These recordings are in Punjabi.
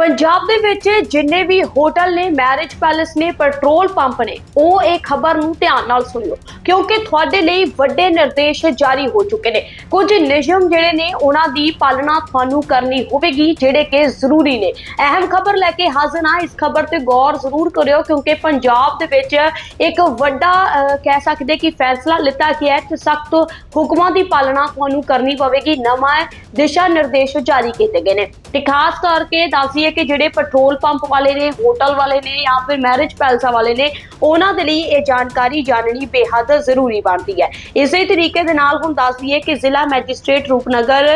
ਪੰਜਾਬ ਦੇ ਵਿੱਚ ਜਿੰਨੇ ਵੀ ਹੋਟਲ ਨੇ ਮੈਰਿਜ ਪੈਲੇਸ ਨੇ ਪੈਟਰੋਲ ਪੰਪ ਨੇ, ਉਹ ਇਹ ਖਬਰ ਨੂੰ ਧਿਆਨ ਨਾਲ ਸੁਣਿਓ, ਕਿਉਂਕਿ ਤੁਹਾਡੇ ਲਈ ਵੱਡੇ ਨਿਰਦੇਸ਼ ਜਾਰੀ ਹੋ ਚੁੱਕੇ ਨੇ। ਕੁਝ ਨਿਯਮ ਜਿਹੜੇ ਨੇ, ਉਹਨਾਂ ਦੀ ਪਾਲਣਾ ਤੁਹਾਨੂੰ ਕਰਨੀ ਹੋਵੇਗੀ, ਜਿਹੜੇ ਕਿ ਜ਼ਰੂਰੀ ਨੇ। ਅਹਿਮ ਖਬਰ ਲੈ ਕੇ ਹਾਜ਼ਰ ਹਾਂ, ਇਸ ਖਬਰ ਤੇ ਗੌਰ ਜ਼ਰੂਰ ਕਰਿਓ, ਕਿਉਂਕਿ ਪੰਜਾਬ ਦੇ ਵਿੱਚ ਇੱਕ ਵੱਡਾ ਕਹਿ ਸਕਦੇ ਕਿ ਫੈਸਲਾ ਲਿੱਤਾ ਗਿਆ ਹੈ ਕਿ ਸਖਤ ਹੁਕਮਾਂ ਦੀ ਪਾਲਣਾ ਤੁਹਾਨੂੰ ਕਰਨੀ ਪਵੇਗੀ। ਨਵਾਂ ਦਿਸ਼ਾ ਨਿਰਦੇਸ਼ ਜਾਰੀ ਕੀਤੇ ਗਏ ਨੇ। ਤੇ ਖਾਸ ਕਰਕੇ ਦੱਸੀਏ ਕਿ ਜਿਹੜੇ ਪੈਟਰੋਲ ਪੰਪ ਵਾਲੇ ਨੇ, ਹੋਟਲ ਵਾਲੇ ਨੇ ਜਾਂ ਫਿਰ ਮੈਰਿਜ ਪੈਲਸਾਂ ਵਾਲੇ ਨੇ, ਉਹਨਾਂ ਦੇ ਲਈ ਇਹ ਜਾਣਕਾਰੀ ਜਾਣਨੀ ਬੇਹੱਦ ਜ਼ਰੂਰੀ ਬਣਦੀ ਹੈ। ਇਸੇ ਤਰੀਕੇ ਦੇ ਨਾਲ ਹੁਣ ਦੱਸ ਦਈਏ ਕਿ ਜ਼ਿਲ੍ਹਾ ਮੈਜਿਸਟ੍ਰੇਟ ਰੂਪਨਗਰ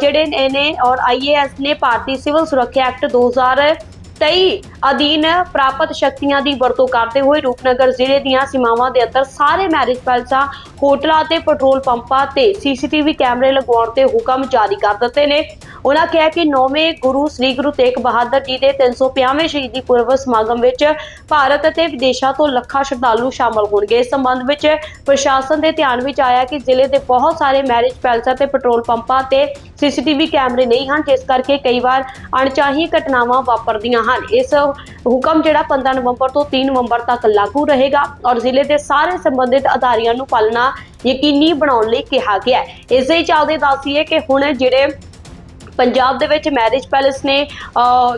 ਜਿਹੜੇ ਨੇ ਨੇ ਔਰ ਆਈਏਐਸ ਨੇ ਭਾਰਤੀ ਸਿਵਲ ਸੁਰੱਖਿਆ ਐਕਟ 2000 23 ਅਧੀਨ ਪ੍ਰਾਪਤ ਸ਼ਕਤੀਆਂ ਦੀ ਵਰਤੋਂ ਕਰਦੇ ਹੋਏ ਰੂਪਨਗਰ ਜ਼ਿਲ੍ਹੇ ਦੀਆਂ ਸੀਮਾਵਾਂ ਦੇ ਅੰਦਰ ਸਾਰੇ ਮੈਰਿਜ ਪੈਲਸਾਂ, ਹੋਟਲਾਂ ਅਤੇ ਪੈਟਰੋਲ ਪੰਪਾਂ ਤੇ ਸੀਸੀਟੀਵੀ ਕੈਮਰੇ ਲਗਾਉਣ ਦੇ ਹੁਕਮ ਜਾਰੀ ਕਰ ਦਿੱਤੇ ਨੇ। ਉਹਨਾਂ ਕਿਹਾ ਕਿ ਨੌਵੇਂ ਗੁਰੂ ਸ੍ਰੀ ਗੁਰੂ ਤੇਗ ਬਹਾਦਰ ਜੀ ਦੇ 350ਵੇਂ ਸ਼ਹੀਦੀ ਪੁਰਬ ਸਮਾਗਮ ਵਿੱਚ ਭਾਰਤ ਅਤੇ ਵਿਦੇਸ਼ਾਂ ਤੋਂ ਲੱਖਾਂ ਸ਼ਰਧਾਲੂ ਸ਼ਾਮਲ ਹੋਣਗੇ। ਇਸ ਸੰਬੰਧ ਵਿੱਚ ਪ੍ਰਸ਼ਾਸਨ ਦੇ ਧਿਆਨ ਵਿੱਚ ਆਇਆ ਕਿ ਜ਼ਿਲ੍ਹੇ ਦੇ ਬਹੁਤ ਸਾਰੇ ਮੈਰਿਜ ਪੈਲਸਾਂ ਤੇ ਪੈਟਰੋਲ ਪੰਪਾਂ ਤੇ ਸੀਸੀਟੀਵੀ ਕੈਮਰੇ ਨਹੀਂ ਹਨ, ਜਿਸ ਕਰਕੇ ਕਈ ਵਾਰ ਅਣਚਾਹੀ ਘਟਨਾਵਾਂ ਵਾਪਰਦੀਆਂ ਹਨ। ਇਸ ਹੁਕਮ ਜਿਹੜਾ 15 ਨਵੰਬਰ ਤੋਂ 3 ਨਵੰਬਰ ਤੱਕ ਲਾਗੂ ਰਹੇਗਾ ਔਰ ਜ਼ਿਲ੍ਹੇ ਦੇ ਸਾਰੇ ਸੰਬੰਧਿਤ ਅਧਾਰੀਆਂ ਨੂੰ ਪਾਲਣਾ ਯਕੀਨੀ ਬਣਾਉਣ ਲਈ ਕਿਹਾ ਗਿਆ ਹੈ। ਇਸੇ ਚੱਲਦੇ ਦੱਸੀਏ ਕਿ ਹੁਣ ਜਿਹੜੇ ਪੰਜਾਬ ਦੇ ਵਿੱਚ ਮੈਰਿਜ ਪੈਲੇਸ ਨੇ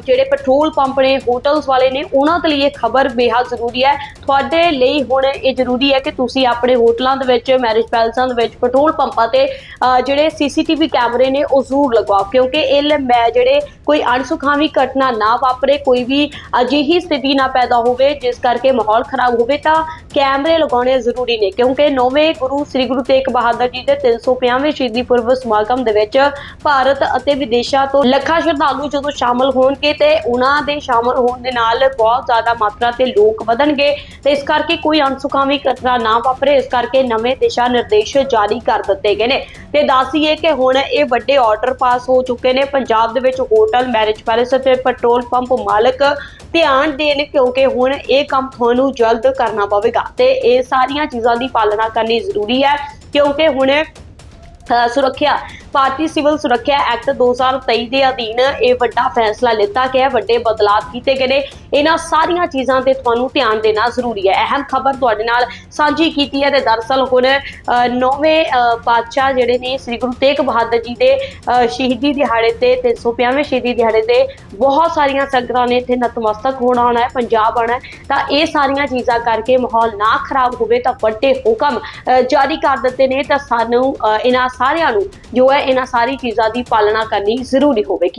ਜਿਹੜੇ ਪੈਟਰੋਲ ਪੰਪ ਨੇ, ਹੋਟਲਸ ਵਾਲੇ ਨੇ, ਉਹਨਾਂ ਦੇ ਲਈ ਇਹ ਖਬਰ ਬੇਹੱਦ ਜ਼ਰੂਰੀ ਹੈ। ਤੁਹਾਡੇ ਲਈ ਹੁਣ ਇਹ ਜ਼ਰੂਰੀ ਹੈ ਕਿ ਤੁਸੀਂ ਆਪਣੇ ਹੋਟਲਾਂ ਦੇ ਵਿੱਚ, ਮੈਰਿਜ ਪੈਲਸਾਂ ਦੇ ਵਿੱਚ, ਪੈਟਰੋਲ ਪੰਪਾਂ ਤੇ ਅਹ ਜਿਹੜੇ ਸੀਸੀਟੀਵੀ ਕੈਮਰੇ ਨੇ, ਉਹ ਜ਼ਰੂਰ ਲਗਵਾਓ। ਕਿਉਂਕਿ ਇਹ ਲ- ਮੈਂ ਜਿਹੜੇ ਕੋਈ ਅਣਸੁਖਾਵੀ ਘਟਨਾ ਨਾ ਵਾਪਰੇ, ਕੋਈ ਵੀ ਅਜਿਹੀ ਸਥਿਤੀ ਨਾ ਪੈਦਾ ਹੋਵੇ, ਜਿਸ ਕਰਕੇ ਮਾਹੌਲ ਖਰਾਬ ਹੋਵੇ, ਤਾਂ ਕੈਮਰੇ ਲਗਾਉਣੇ ਜ਼ਰੂਰੀ ਨੇ। ਕਿਉਂਕਿ ਨੌਵੇਂ ਗੁਰੂ, ਸ੍ਰੀ ਗੁਰੂ ਤੇਗ ਬਹਾਦਰ ਜੀ ਦੇ 350ਵੇਂ ਸ਼ਹੀਦੀ ਪੁਰਬ ਸਮਾਗਮ ਦੇ ਵਿੱਚ ਭਾਰਤ ਅਤੇ ਵਿਦੇਸ਼ਾਂ ਤੋਂ ਲੱਖਾਂ ਸ਼ਰਧਾਲੂ ਜਦੋਂ ਸ਼ਾਮਲ ਹੋਣਗੇ ਤੇ ਉਹਨਾਂ ਦੇ ਸ਼ਾਮਲ ਹੋਣ ਦੇ ਨਾਲ ਬਹੁਤ ਜ਼ਿਆਦਾ ਮਾਤਰਾ ਤੇ ਲੋਕ ਵਧਣਗੇ ਤੇ ਇਸ ਕਰਕੇ ਕੋਈ ਅਣਸੁਖਾਵੀ ਘਟਨਾ ਨਾ ਵਾਪਰੇ, ਇਸ ਕਰਕੇ ਨਵੇਂ ਦਿਸ਼ਾ ਨਿਰਦੇਸ਼ ਜਾਰੀ ਕਰ ਦਿੱਤੇ ਗਏ ਨੇ। ਤੇ ਦੱਸੀਏ ਕਿ ਹੁਣ ਇਹ ਵੱਡੇ ਆਰਡਰ ਪਾਸ ਹੋ ਚੁੱਕੇ ਨੇ। ਪੰਜਾਬ ਦੇ ਵਿੱਚ ਹੋਟਲ ਮੈਰਿਜ ਪੈਲੇਸ ਅਤੇ ਪੈਟਰੋਲ ਪੰਪ ਮਾਲਕ ਧਿਆਨ ਦੇਣ ਕਿਉਂਕਿ ਹੁਣ ਇਹ ਕੰਮ ਤੁਹਾਨੂੰ ਜਲਦ ਕਰਨਾ ਪਵੇਗਾ। ਤੇ ਇਹ ਸਾਰੀਆਂ ਚੀਜ਼ਾਂ ਦੀ ਪਾਲਣਾ ਕਰਨੀ ਜ਼ਰੂਰੀ ਹੈ ਕਿਉਂਕਿ ਹੁਣ ਸੁਰੱਖਿਆ ਭਾਰਤੀ ਸਿਵਲ ਸੁਰੱਖਿਆ ਐਕਟ 2023 ਦੇ ਅਧੀਨ ਇਹ ਵੱਡਾ ਫੈਸਲਾ ਲਿੱਤਾ ਗਿਆ ਵੱਡੇ ਬਦਲਾਅ ਕੀਤੇ ਗਏ ਨੇ। ਇਹਨਾਂ ਸਾਰੀਆਂ ਚੀਜ਼ਾਂ ਤੇ ਤੁਹਾਨੂੰ ਧਿਆਨ ਦੇਣਾ ਜ਼ਰੂਰੀ ਹੈ। ਅਹਿਮ ਖਬਰ ਤੁਹਾਡੇ ਨਾਲ ਸਾਂਝੀ ਕੀਤੀ ਹੈ ਤੇ ਦਰਸਲ ਹੁਣ ਨੌਵੇਂ ਪਾਤਸ਼ਾਹ ਜਿਹੜੇ ਨੇ ਸ੍ਰੀ ਗੁਰੂ ਤੇਗ ਬਹਾਦਰ ਜੀ ਦੇ ਸ਼ਹੀਦੀ ਦਿਹਾੜੇ ਤੇ 350ਵੇਂ ਸ਼ਹੀਦੀ ਦਿਹਾੜੇ ਤੇ ਬਹੁਤ ਸਾਰੀਆਂ ਸੰਗਤਾਂ ਨੇ ਇੱਥੇ ਨਤਮਸਤਕ ਹੋਣਾ ਆਉਣਾ ਹੈ, ਪੰਜਾਬ ਆਉਣਾ ਤਾਂ ਇਹ ਸਾਰੀਆਂ ਚੀਜ਼ਾਂ ਕਰਕੇ ਮਾਹੌਲ ਨਾ ਖਰਾਬ ਹੋਵੇ ਤਾਂ ਵੱਡੇ ਹੁਕਮ ਜਾਰੀ ਕਰ ਦਿੱਤੇ ਨੇ। ਤਾਂ ਸਾਨੂੰ ਇਹਨਾਂ ਸਾਰਿਆਂ ਨੂੰ ਜੋ ਹੈ ਇਹਨਾਂ ਸਾਰੀ ਚੀਜ਼ਾਂ ਦੀ ਪਾਲਣਾ ਕਰਨੀ ਜ਼ਰੂਰੀ ਹੋਵੇਗੀ।